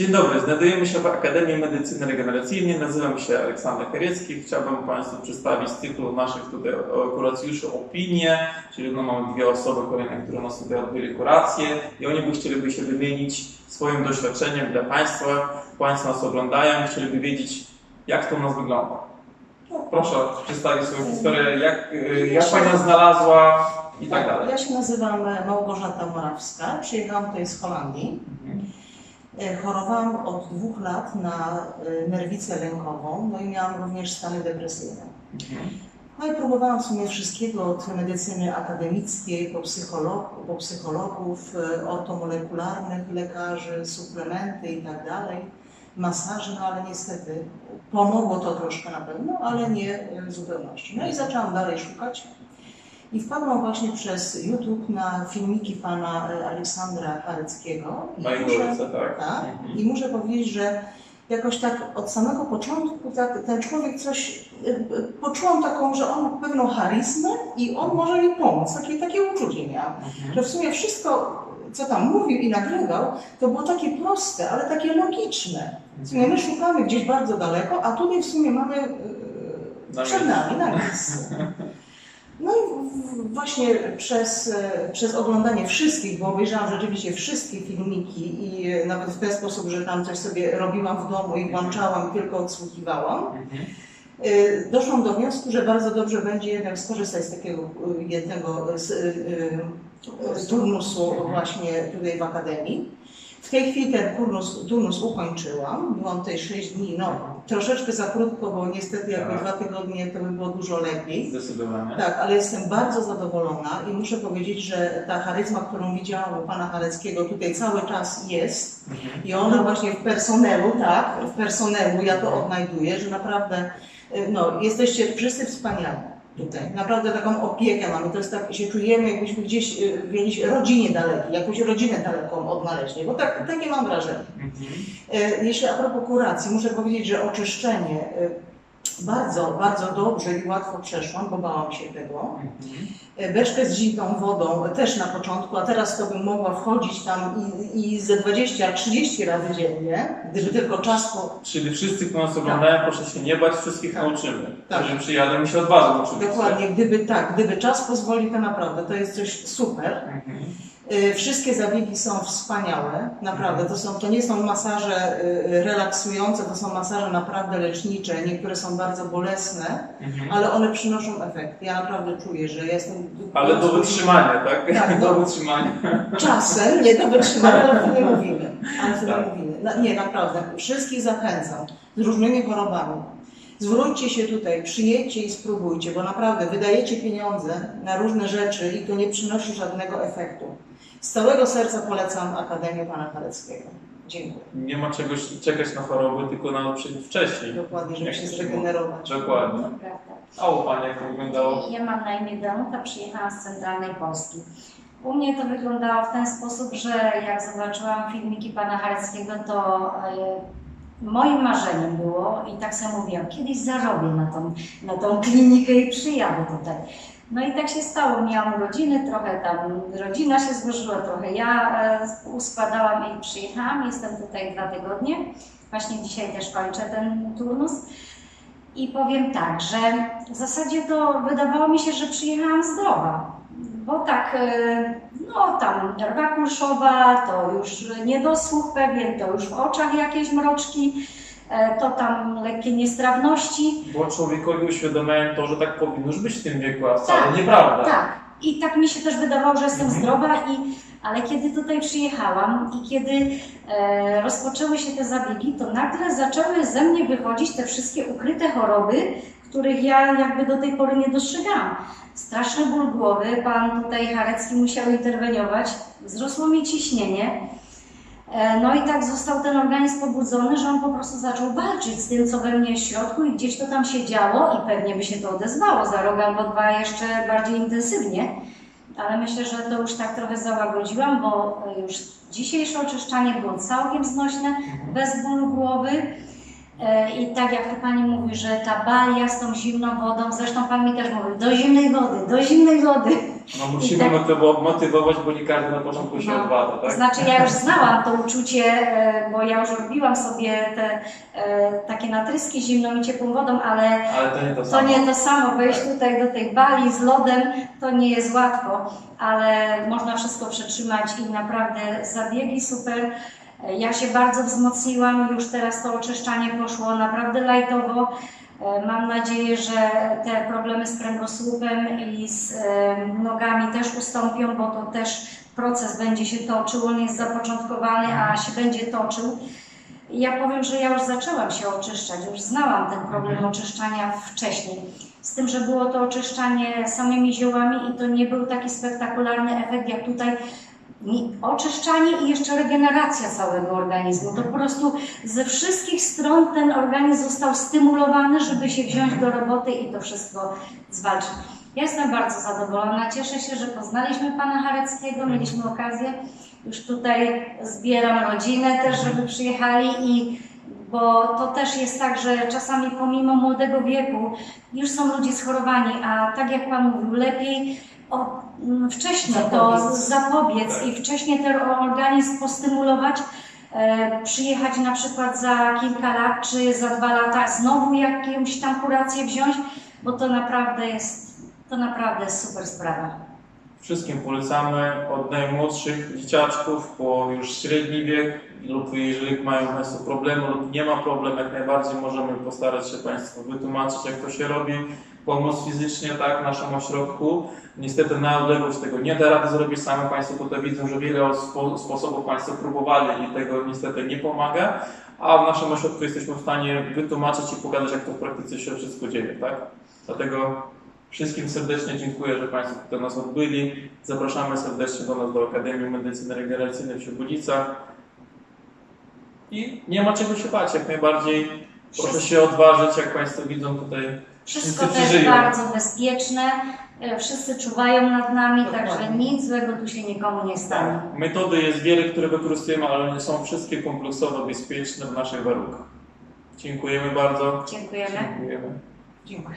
Dzień dobry, znajdujemy się w Akademii Medycyny Regeneracyjnej. Nazywam się Aleksander Karecki. Chciałbym Państwu przedstawić z cyklu naszych tutaj kuracjuszy opinię, czyli no, mamy dwie osoby kolejne, które nas tutaj odbyli kurację i oni by chcieliby się wymienić swoim doświadczeniem dla Państwa. Państwo nas oglądają, chcieliby wiedzieć, jak to u nas wygląda. No, proszę przedstawić swoją historię, jak, jak Pani nas znalazła i tak dalej. Ja się nazywam Małgorzata Morawska, przyjechałam tutaj z Holandii. Mhm. E, Chorowałam od dwóch lat na e, nerwicę lękową, no i miałam również stany depresyjne. Mhm. No i próbowałam w sumie wszystkiego od medycyny akademickiej, po, psycholog, po psychologów, e, ortomolekularnych, lekarzy, suplementy i tak dalej, masaży, no ale niestety pomogło to troszkę na pewno, ale nie w zupełności. No i zaczęłam dalej szukać. I wpadłam właśnie przez YouTube na filmiki pana e, Aleksandra Hareckiego. I Mojego muszę- tak? tak. Mhm. I muszę powiedzieć, że jakoś tak od samego początku tak, ten człowiek coś, poczułam taką, że on ma pewną charyzmę i on może mi pomóc. Takie, takie uczucie miałam, Mhm. że w sumie wszystko, co tam mówił i nagrywał, to było takie proste, ale takie logiczne. W sumie my szukamy gdzieś bardzo daleko, a tutaj w sumie mamy Na przed nami, na miejscu. No i właśnie przez, e, przez oglądanie wszystkich, bo obejrzałam rzeczywiście wszystkie filmiki i e, nawet w ten sposób, że tam coś sobie robiłam w domu i włączałam tylko odsłuchiwałam, Mhm. e, doszłam do wniosku, że bardzo dobrze będzie jednak skorzystać z takiego jednego z, turnusu właśnie tutaj w Akademii. W tej chwili ten turnus, turnus ukończyłam, byłam tutaj 6 dni, no troszeczkę za krótko, bo niestety jakby Tak. dwa tygodnie to by było dużo lepiej. Zdecydowanie. Tak, ale jestem bardzo zadowolona i muszę powiedzieć, że ta charyzma, którą widziałam u pana Hareckiego tutaj cały czas jest Mhm. i ona właśnie w personelu, tak, w personelu ja to odnajduję, że naprawdę y, no, jesteście wszyscy wspaniali tutaj. Naprawdę taką opiekę mamy, to jest tak, się czujemy jakbyśmy gdzieś y, w jakiejś rodzinie dalekiej, jakąś rodzinę daleką odnaleźli, bo tak, takie mam wrażenie. Mhm. E, Jeśli a propos kuracji, muszę powiedzieć, że oczyszczenie e, bardzo, bardzo dobrze i łatwo przeszłam, bo bałam się tego. Mhm. E, Beczkę z zimną wodą też na początku, a teraz to bym mogła wchodzić tam i, i ze 20-30 razy dziennie, gdyby tylko czas po... Czyli wszyscy, którzy nas oglądają, proszę się nie bać, wszystkich Tak. nauczymy. Tak. Którzy przyjadą i się odważą oczywiście. Dokładnie, gdyby tak, gdyby czas pozwoli, to naprawdę to jest coś super. Mhm. E, Wszystkie zabiegi są wspaniałe, naprawdę. To, są, to nie są masaże e, relaksujące, to są masaże naprawdę lecznicze. Niektóre są bardzo bolesne, Mhm. ale one przynoszą efekt. Ja naprawdę czuję, że jestem. Ale do wytrzymania, tak? Tak, do no. wytrzymania. Czasem, nie do wytrzymania, ale wtedy mówimy. Ale Tak. mówimy. Na, nie, naprawdę. Wszystkich zachęcam z różnymi chorobami. Zwróćcie się tutaj, przyjedźcie i spróbujcie, bo naprawdę wydajecie pieniądze na różne rzeczy i to nie przynosi żadnego efektu. Z całego serca polecam Akademię Pana Haleckiego. Dziękuję. Nie ma czegoś czekać na choroby, tylko na wcześniej. Dokładnie, żeby się zregenerować. Dokładnie. A u Pani jak to wyglądało? Ja mam na imię Danuta, przyjechałam z centralnej Polski. U mnie to wyglądało w ten sposób, że jak zobaczyłam filmiki pana Hareckiego, to e, moim marzeniem było i tak sobie mówiłam, kiedyś zarobię na tą, na tą klinikę i przyjadę tutaj. No i tak się stało, miałam rodziny, trochę tam rodzina się złożyła, trochę ja e, uskładałam i przyjechałam, jestem tutaj dwa tygodnie. Właśnie dzisiaj też kończę ten turnus. I powiem tak, że w zasadzie to wydawało mi się, że przyjechałam zdrowa, bo tak, e, no tam nerwa kulszowa, to już niedosłuch pewien, to już w oczach jakieś mroczki, e, to tam lekkie niestrawności. Bo człowiekowi uświadamiałem to, że tak powinno już być w tym wieku, a wcale Tak, nieprawda. Tak, i tak mi się też wydawało, że jestem Mhm. zdrowa, i, ale kiedy tutaj przyjechałam i kiedy e, rozpoczęły się te zabiegi, to nagle zaczęły ze mnie wychodzić te wszystkie ukryte choroby, których ja jakby do tej pory nie dostrzegałam. Straszny ból głowy, pan tutaj Harecki musiał interweniować, wzrosło mi ciśnienie. E, No i tak został ten organizm pobudzony, że on po prostu zaczął walczyć z tym, co we mnie w środku i gdzieś to tam się działo i pewnie by się to odezwało za rok albo dwa jeszcze bardziej intensywnie. Ale myślę, że to już tak trochę załagodziłam, bo już dzisiejsze oczyszczanie było całkiem znośne, bez bólu głowy. E, I tak jak tu Pani mówi, że ta balia z tą zimną wodą, zresztą Pan mi też mówi, do zimnej wody, do zimnej wody. No musimy tak- motywo- motywować, bo nie każdy na początku się No. odwada, tak? Znaczy ja już znałam to uczucie, e, bo ja już robiłam sobie te e, takie natryski zimną i ciepłą wodą, ale Ale to nie to to nie to samo, wejść tutaj do tej bali z lodem, to nie jest łatwo, ale można wszystko przetrzymać i naprawdę zabiegi super. E, Ja się bardzo wzmocniłam, już teraz to oczyszczanie poszło naprawdę lajtowo. E, Mam nadzieję, że te problemy z kręgosłupem i z e, nogami też ustąpią, bo to też proces będzie się toczył, on jest zapoczątkowany, a się będzie toczył. Ja powiem, że ja już zaczęłam się oczyszczać, już znałam ten problem oczyszczania wcześniej. Z tym, że było to oczyszczanie samymi ziołami i to nie był taki spektakularny efekt jak tutaj. Nie- Oczyszczanie i jeszcze regeneracja całego organizmu. To po prostu ze wszystkich stron ten organizm został stymulowany, żeby się wziąć do roboty i to wszystko zwalczyć. Ja jestem bardzo zadowolona. Cieszę się, że poznaliśmy pana Hareckiego, mieliśmy okazję. Już tutaj zbieram rodzinę też, żeby przyjechali i bo to też jest tak, że czasami pomimo młodego wieku już są ludzie schorowani, a tak jak Pan mówił, lepiej o, m, wcześniej to Zapobiec. zapobiec Tak. i wcześniej ten organizm postymulować, e, przyjechać na przykład za kilka lat czy za dwa lata, znowu jakąś tam kurację wziąć, bo to naprawdę jest, to naprawdę jest super sprawa. Wszystkim polecamy od najmłodszych dzieciaczków po już średni wiek lub jeżeli mają Państwo problemy lub nie ma problemu, jak najbardziej możemy postarać się Państwu wytłumaczyć jak to się robi, pomóc fizycznie tak w naszym ośrodku. Niestety na odległość tego nie da rady zrobić, same Państwo tutaj widzą, że wiele spo, sposobów Państwo próbowali i tego niestety nie pomaga, a w naszym ośrodku jesteśmy w stanie wytłumaczyć i pokazać jak to w praktyce się wszystko dzieje, tak? Dlatego Wszystkim serdecznie dziękuję, że Państwo tutaj nas odbyli. Zapraszamy serdecznie do nas do Akademii Medycyny Regeneracyjnej w Siebudicach. I nie ma czego się bać, jak najbardziej. Proszę się odważyć, jak Państwo widzą tutaj. Wszystko też bardzo bezpieczne, e, wszyscy czuwają nad nami, także nic złego tu się nikomu nie stanie. Metody jest wiele, które wykorzystujemy, ale one są wszystkie kompleksowo bezpieczne w naszych warunkach. Dziękujemy bardzo. Dziękujemy. Dziękujemy. Dziękuję.